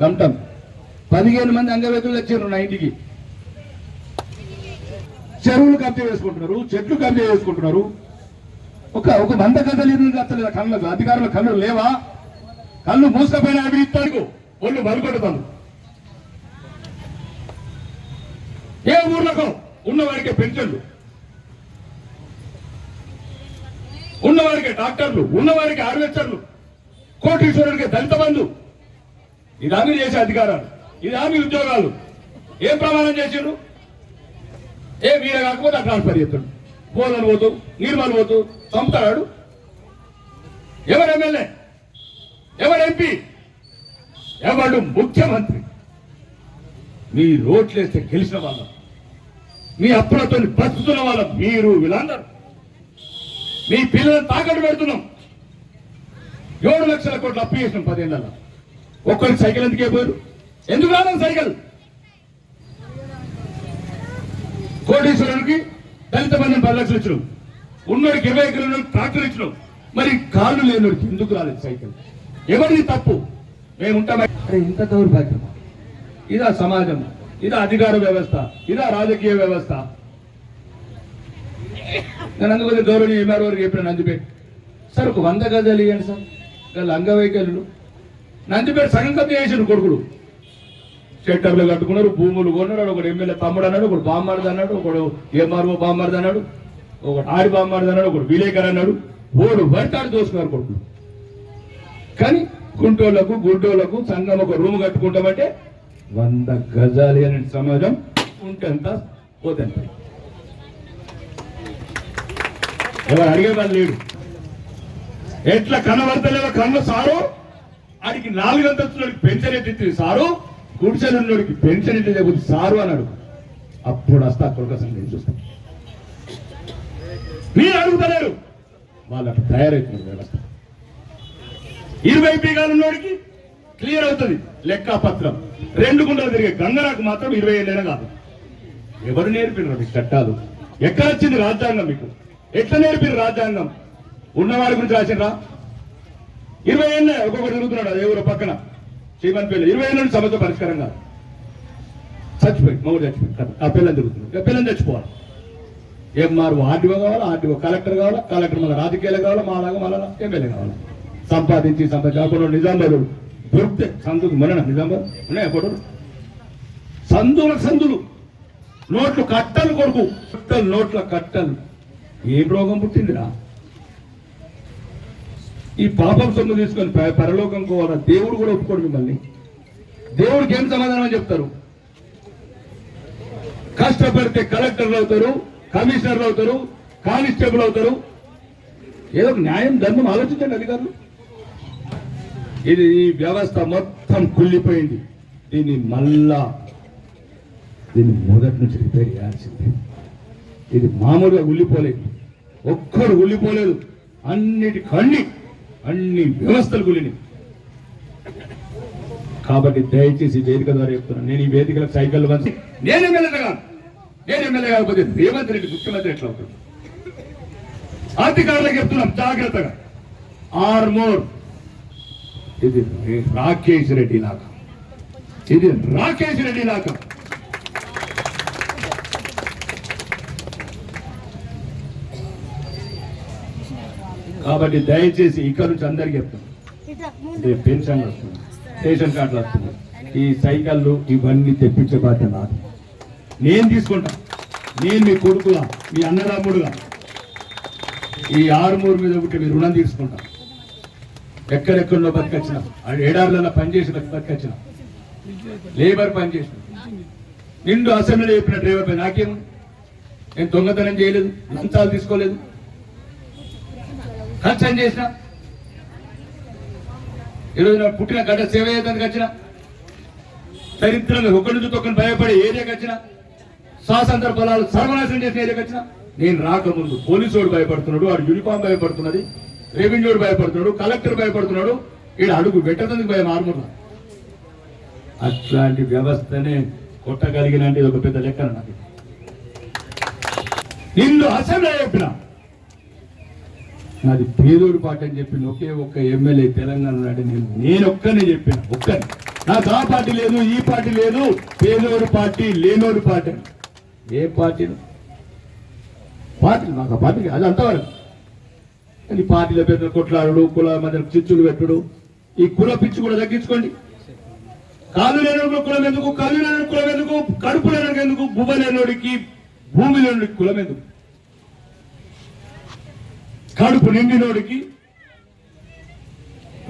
కమటం పదిహేను మంది అంగవేతులు వచ్చారు నా ఇంటికి. చెరువులు కబ్జా చేసుకుంటున్నారు చెట్లు కబ్జా చేసుకుంటున్నారు. ఒక ఒక వంద గంటలు ఇరవై గంటల కళ్ళకు అధికారుల కళ్ళు లేవా? కళ్ళు మూసుకపోయిన అభివృద్ధి ఒళ్ళు బలుకొడతాను ఏ ఊర్లకు? ఉన్నవాడికే పెన్షన్లు. ఉన్నవాడికి డాక్టర్లు. ఉన్నవాడికి ఆర్వేచర్లు. కోటీశ్వరుడికి దళిత బంధు ఇది హామీ చేసే అధికారాలు. ఇది హామీ ఉద్యోగాలు. ఏం ప్రమాణం చేసిండు ఏ వీర కాకపోతే ఆ ట్రాన్స్ఫర్ చేస్తాడు పోలను పోతూ నిర్మల్ పోతూ చంపుతాడు ఎవరు ఎమ్మెల్యే? ఎవరు ఎంపీ? ఎవడు ముఖ్యమంత్రి? మీ రోడ్లేస్తే గెలిచిన వాళ్ళం. మీ అప్పులతో బతుకుతున్న వాళ్ళం మీరు వీళ్ళందరూ. మీ పిల్లలను తాకట్టు పెడుతున్నాం. ఏడు లక్షల కోట్లు అప్పు చేసినాం పదేళ్ళలో ఒక్కరికి సైకిల్ ఎందుకే పోయారు ఎందుకు రాలేదు సైకిల్? కోటేశ్వరునికి దళిత బంధం పది లక్షలు ఇచ్చినాం. ఉన్నోడికి ఇరవై ఎకరాలు ట్రాక్టర్ ఇచ్చినాం. మరి కాళ్ళు లేనోడికి ఎందుకు రాలేదు సైకిల్? ఎవరిది తప్పు? మేము ఉంటాం ఇంత దౌర్భాగ్యమా? ఇదా సమాజం ఇదా అధికార వ్యవస్థ ఇదా రాజకీయ వ్యవస్థ. నేను అందుకని గౌరవనీయ ఎంఆర్ వరకు చెప్పిన నందిపేట. సార్ ఒక వంద గజాలు ఇవ్వండి సార్. వీళ్ళ అంగవైకల్యులు. నందిపేట సగం కప్పి చేసారు కొడుకుడు షెట్టర్లు కట్టుకున్నారు భూములు కొన్నాడు ఒకడు ఎమ్మెల్యే తమ్ముడు అన్నాడు ఒకడు బామ్మర్ది అన్నాడు ఒకడు ఎంఆర్ఓ బామ్మర్ది అన్నాడు ఒకడు ఆడి బామ్మర్ది అన్నాడు ఒకడు విలేకర్ అన్నాడు ఓడు పడతాడు చూస్తున్నారు కొడుకులు. కానీ గుంటోళ్ళకు గుడ్డోళ్ళకు సంఘం ఒక రూమ్ కట్టుకుంటామంటే వంద గజాలి అనే సమాజం ఉంటెంత పోతెంత. ఎవరు అడిగే వాళ్ళు లేడు ఎట్లా కనబడతలేదో కన్ను సారో? ఆడికి నాలుగు అంతస్తులకి పెన్షన్ ఎత్తి సారు. గుడిసెలున్నోడికి పెన్షన్ ఎత్తి లేకపోతే సారు అన్నాడు. అప్పుడు వస్తా కొడుక నేను చూస్తాం. మీరు అడుగుతలేరు వాళ్ళకి తయారవుతున్నారు వ్యవస్థ. ఇరవై బీగాలు ఉన్నోడికి క్లియర్ అవుతుంది. లెక్క పత్రం రెండు గుండలు తిరిగే గంగరాకు మాత్రం ఇరవై ఏళ్ళైనా కాదు. ఎవరు నేర్పినారు మీకు చట్టాలు? ఎక్కడ వచ్చింది రాజ్యాంగం మీకు? ఎట్లా నేర్పిన రాజ్యాంగం? ఉన్నవాడి గురించి రాసినరా ఇరవై ఏళ్ళ ఒక్కొక్కటి తిరుగుతున్నాడు అదే ఊరు పక్కన. శ్రీమంతపల్లి ఇరవై ఏళ్ళ సమస్య పరిష్కారం కాదు. చచ్చిపోయి మౌడు చచ్చిపోయి ఆ పిల్లలు తిరుగుతున్నాడు ఆ పిల్లని చచ్చిపోవాలి. ఎంఆర్ఓ ఆర్డీఓ కావాలా ఆర్డీఓ కలెక్టర్ కావాలా కలెక్టర్ మన రాజకీయాలు కావాలా మాలాగా లాగా ఎమ్మెల్యే కావాలా. సంపాదించి సంపాదించి అప్పుడు నిజామాబాద్ దొరికితే సందుకు మన నిజామాబాద్? ఉన్నాయి ఫోటోలు సందుల సందులు. నోట్లు కట్టలు కొడుకు. కట్టలు నోట్ల కట్టలు. ఏం రోగం పుట్టిందిరా? ఈ పాపం సొమ్ము తీసుకొని పరలోకం కూడా దేవుడు కూడా ఒప్పుకోడు మిమ్మల్ని. దేవుడికి ఏం సమాధానం అని చెప్తారు? కష్టపడితే కలెక్టర్లు అవుతారు కమిషనర్లు అవుతారు కానిస్టేబుల్ అవుతారు. ఏదో న్యాయం ధర్మం ఆలోచించండి అధికారులు. ఇది ఈ వ్యవస్థ మొత్తం కుళ్ళిపోయింది. దీన్ని మళ్ళా దీన్ని మొదటి నుంచి రిపేర్ చేయాల్సిందే. ఇది మామూలుగా ఉల్లిపోలేదు. ఒక్కరు ఉల్లిపోలేదు. అన్నిటి కన్ని అన్ని వ్యవస్థలు గులిని కాబట్టి దయచేసి వేదిక ద్వారా చెప్తున్నాను. నేను ఈ వేదికల సైకిల్ వంచి నేను ఎమ్మెల్యే నేను ఎమ్మెల్యే కాకపోతే రేవంత్ రెడ్డి ముఖ్యమంత్రి ఎట్లా అవుతుంది అధికారులకు చెప్తున్నాం జాగ్రత్తగా. ఆర్మోర్ ఇది రాకేష్ రెడ్డి లాగా. ఇది రాకేష్ రెడ్డి లాగా. కాబట్టి దయచేసి ఇక్కడ నుంచి అందరికి చెప్తాను ఇది పెన్షన్ వస్తుంది. రేషన్ కార్డులు వస్తుంది ఈ సైకిళ్ళు ఇవన్నీ తెప్పించే బాధ్యత నాది. నేను తీసుకుంటా. నేను మీ కొడుకుగా మీ అన్నదమ్ముడుగా ఈ ఆరుమూరు మీద ఒకటి మీ రుణం తీసుకుంటా. ఎక్కడెక్కడో బతికొచ్చిన. ఏడార్లలో పనిచేసిన బతికొచ్చిన. లేబర్ పనిచేసిన నిండు అసెంబ్లీలో చెప్పిన డ్రైవర్ పై నాకేం నేను దొంగతనం చేయలేదు లంచాలు తీసుకోలేదు. కష్టం చేసిన. ఈరోజు నా పుట్టిన గడ్డ సేవ చేయడానికి వచ్చిన. చరిత్రలో ఒకరి నుంచి ఒకరిని భయపడే ఏరియాకి వచ్చిన. స్వాతంత్ర పొలాలు సర్వనాశనం చేసిన ఏరియాకి వచ్చిన. నేను రాకముందు పోలీసు వాడు భయపడుతున్నాడు వాడు యూనిఫామ్ భయపడుతున్నది రెవెన్యూ భయపడుతున్నాడు కలెక్టర్ భయపడుతున్నాడు. ఈడ అడుగు పెట్టదందుకు భయం ఆర్మూర్ల అట్లాంటి వ్యవస్థనే కొట్టగలిగిన అంటే ఇది ఒక పెద్ద లెక్కన నాకు నిన్ను అసెంబ్లీ చెప్పినా నాది పేదోడు పాట అని చెప్పిన ఒకే ఒక్క ఎమ్మెల్యే తెలంగాణ ఉన్నాడు నేను నేను ఒక్కనే చెప్పిన ఒక్కని. నాకు ఆ పార్టీ లేదు ఈ పార్టీ లేదు పేదోడు పార్టీ లేనోడు పార్టీ ఏ పార్టీలు? పార్టీ నాకు ఆ పార్టీ అది అంతవరకు. కానీ పార్టీల పేరు కొట్లాడు కుల మధ్య చిచ్చులు పెట్టుడు. ఈ కుల పిచ్చి కూడా తగ్గించుకోండి. కాలు లేనోడు కులం ఎందుకు? కళ్ళు లేనోడు కులం ఎందుకు? కడుపు లేనోడికి ఎందుకు? బువ్వ లేనోడికి భూమి లేనోడికి కులం ఎందుకు? కడుపు నిండినోడికి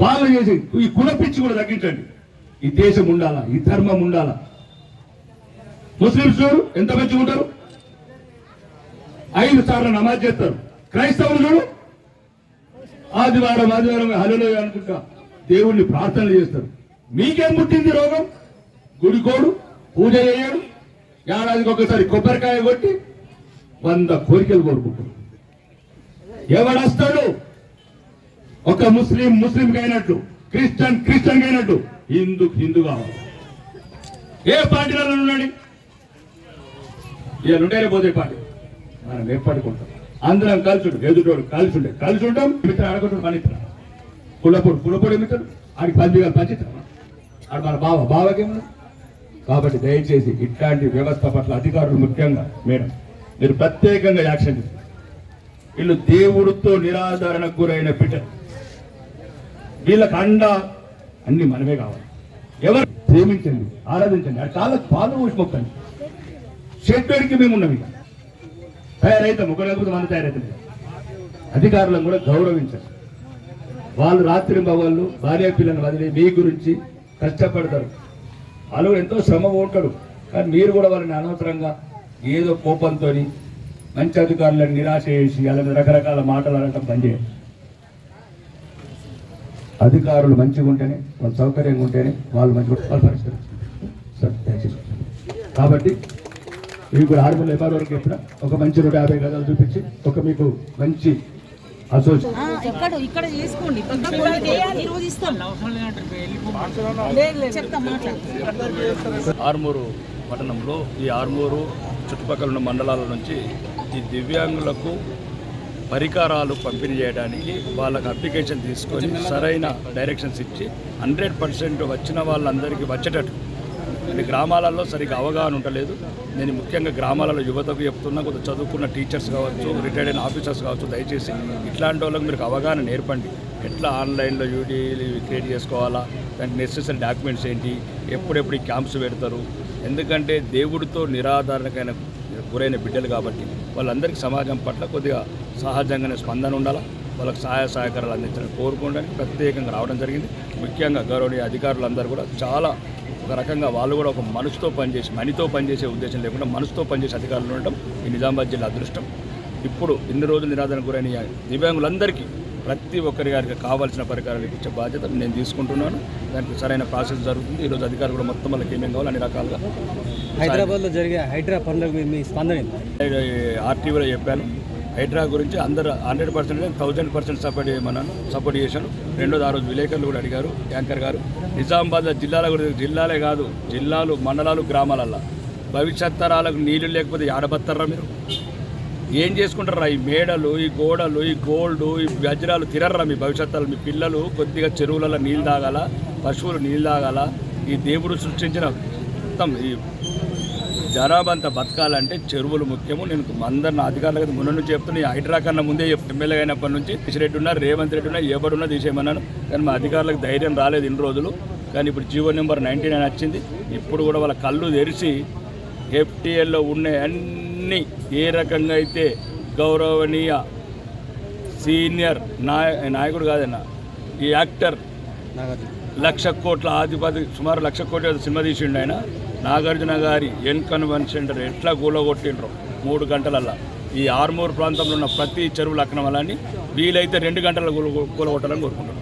పాలన చేసి ఈ కులపిచ్చి కూడా తగ్గించండి. ఈ దేశం ఉండాలా? ఈ ధర్మం ఉండాలా? ముస్లింస్ చూడు ఎంత మంచిగా ఉంటారు? ఐదు సార్లు నమాజ్ చేస్తారు. క్రైస్తవులు చూడు. ఆదివారం ఆదివారం హలో అనుకుంటా దేవుణ్ణి ప్రార్థనలు చేస్తారు. మీకేం పుట్టింది రోగం? గుడికోడు పూజ చేయడు ఏడాదికి ఒకసారి కొబ్బరికాయ కొట్టి వంద కోరికలు కోరుకుంటారు. ఎవడొస్తాడు? ఒక ముస్లిం ముస్లిం అయినట్టు క్రిస్టియన్ క్రిస్టియన్ అయినట్టు హిందూ హిందూ కావాలి? ఏ పార్టీలో ఉన్నాడు ఇవాళ ఉండే పోతే పార్టీ. మనం ఏర్పడుకుంటాం. అందరం కలిసి ఉంటాం ఎదుటోడు కలిసి ఉండే కలిసి ఉంటాం మిత్రుడు అడగటం మన ఇతర కులపొడు మిత్రుడు ఆడికి పది వేలు పంచిస్తాం ఆడు మన బావ బావకేమన్నా కాబట్టి దయచేసి ఇట్లాంటి వ్యవస్థ పట్ల అధికారులు ముఖ్యంగా మేడం మీరు ప్రత్యేకంగా యాక్షన్ తీసుకోండి. వీళ్ళు దేవుడితో నిరాధారణకు గురైన బిడ్డలు వీళ్ళకి అండ అన్ని మనమే కావాలి. ఎవరు ప్రేమించండి ఆరాధించండి ఆ కాళ్ళకు పాలు పోసి మొక్కండి. మేము ఉన్నాం ఇక. తయారైతాం ఒక లేకపోతే మనం తయారైతాం అధికారులను కూడా గౌరవించండి వాళ్ళు రాత్రి వాళ్ళు భార్య పిల్లలను వదిలి మీ గురించి కష్టపడతారు. వాళ్ళు ఎంతో శ్రమ ఉంటాడు కానీ మీరు కూడా వాళ్ళని అనవసరంగా ఏదో కోపంతో మంచి అధికారులను నిరాశ చేసి అలాగే రకరకాల మాటలు అనటం బంద్ చేయండి అధికారులు మంచిగా ఉంటేనే వాళ్ళు సౌకర్యంగా ఉంటేనే వాళ్ళు మంచిగా వాళ్ళు పరిష్కరించారు కాబట్టి మీకు కూడా ఆరు వందల ఎనభై వరకు చెప్పిన ఒక మంచి నూట యాభై గదాలు చూపించి ఒక మీకు మంచి ఆర్మూరు పట్టణంలో ఈ ఆర్మూరు చుట్టుపక్కల ఉన్న మండలాల నుంచి ఈ దివ్యాంగులకు పరికరాలు పంపిణీ చేయడానికి వాళ్ళకు అప్లికేషన్ తీసుకొని సరైన డైరెక్షన్స్ ఇచ్చి హండ్రెడ్ పర్సెంట్ వచ్చిన వాళ్ళందరికీ వచ్చేటట్టు. అంటే గ్రామాలలో సరిగ్గా అవగాహన ఉండలేదు. నేను ముఖ్యంగా గ్రామాలలో యువతకు చెప్తున్నా కొంత చదువుకున్న టీచర్స్ కావచ్చు రిటైర్డ్ అయిన ఆఫీసర్స్ కావచ్చు దయచేసి ఇట్లాంటి వాళ్ళకి మీరు అవగాహన నేర్పండి. ఎట్లా ఆన్లైన్లో యూడీలు క్రియేట్ చేసుకోవాలా? దానికి నెసెసరీ డాక్యుమెంట్స్ ఏంటి? ఎప్పుడెప్పుడు ఈ క్యాంప్స్ పెడతారు? ఎందుకంటే దేవుడితో నిరాధారణకైన గురైన బిడ్డలు కాబట్టి వాళ్ళందరికీ సమాజం పట్ల కొద్దిగా సహజంగానే స్పందన ఉండాలా? వాళ్ళకి సహాయ సహకారాలు అందించాలని కోరుకోవడానికి ప్రత్యేకంగా రావడం జరిగింది. ముఖ్యంగా గౌరవనీయ అధికారులందరూ కూడా చాలా ఒక రకంగా వాళ్ళు కూడా ఒక మనసుతో పనిచేసి మనితో పనిచేసే ఉద్దేశం లేకుండా మనసుతో పనిచేసే అధికారులు ఉండటం ఈ నిజామాబాద్ జిల్లా అదృష్టం. ఇప్పుడు ఇన్ని రోజులు నిరాధన గురైన దివ్యాంగులందరికీ ప్రతి ఒక్కరి గారికి కావాల్సిన పరికరాలు ఇచ్చే బాధ్యత నేను తీసుకుంటున్నాను. దానికి సరైన ప్రాసెస్ జరుగుతుంది. ఈరోజు అధికారులు కూడా మొత్తం వాళ్ళకి ఏమేం కావాలి అన్ని రకాలుగా హైదరాబాద్లో జరిగే హైడ్రా పనులకు మీ- స్పందన? ఆర్టీవీలో చెప్పాను. హైడ్రా గురించి అందరు hundred percent thousand percent support చేయమన్నాను. Support చేశాను. రెండోది ఆ రోజు విలేకరులు కూడా అడిగారు. యాంకర్ గారు నిజామాబాద్ జిల్లాల గురించి జిల్లాలే కాదు జిల్లాలు మండలాలు గ్రామాలల్లో. భవిష్యత్ తరాలకు నీళ్ళు లేకపోతే ఆడబత్తారా మీరు? ఏం చేసుకుంటారా ఈ మేడలు ఈ గోడలు ఈ గోల్డ్ ఈ వజ్రాలు తిరర్రా మీ భవిష్యత్తులో మీ పిల్లలు. కొద్దిగా చెరువులలో నీళ్ళు తాగాల పశువులు నీళ్ళు తాగాల. ఈ దేవుడు సృష్టించిన మొత్తం ఈ జనాభంతా బతకాలంటే చెరువులు ముఖ్యము. నేను అందరిని నా అధికారులకు ముందు నుంచి చెప్తున్నా ఈ హైడ్రా కన్నా ముందే ఎమ్మెల్యే అయినప్పటి నుంచి రెడ్డి ఉన్నా రేవంత్ రెడ్డి ఉన్నారు ఎవరున్నా తీసేయమన్నాను. కానీ మా అధికారులకు ధైర్యం రాలేదు ఇన్ని రోజులు. కానీ ఇప్పుడు జీవో నెంబర్ నైంటీ నైన్ వచ్చింది. ఇప్పుడు కూడా వాళ్ళ కళ్ళు తెరిచి ఎఫ్టీఎల్లో ఉన్న అన్ని ఏ రకంగా అయితే గౌరవనీయ సీనియర్ నాయ నాయకుడు కాదన్న ఈ యాక్టర్ లక్ష కోట్ల ఆధిపతి సుమారు లక్ష కోట్ల సినిమా తీసిండు ఆయన. నాగార్జున గారి ఎన్ కన్వెన్షన్ సెంటర్ ఎట్లా కూలగొట్టిండ్రో మూడు గంటలల్లా. ఈ ఆర్మూర్ ప్రాంతంలో ఉన్న ప్రతి చెరువుల అక్రమాలని వీలైతే రెండు గంటల కూలగొట్టాలని కోరుకుంటున్నాను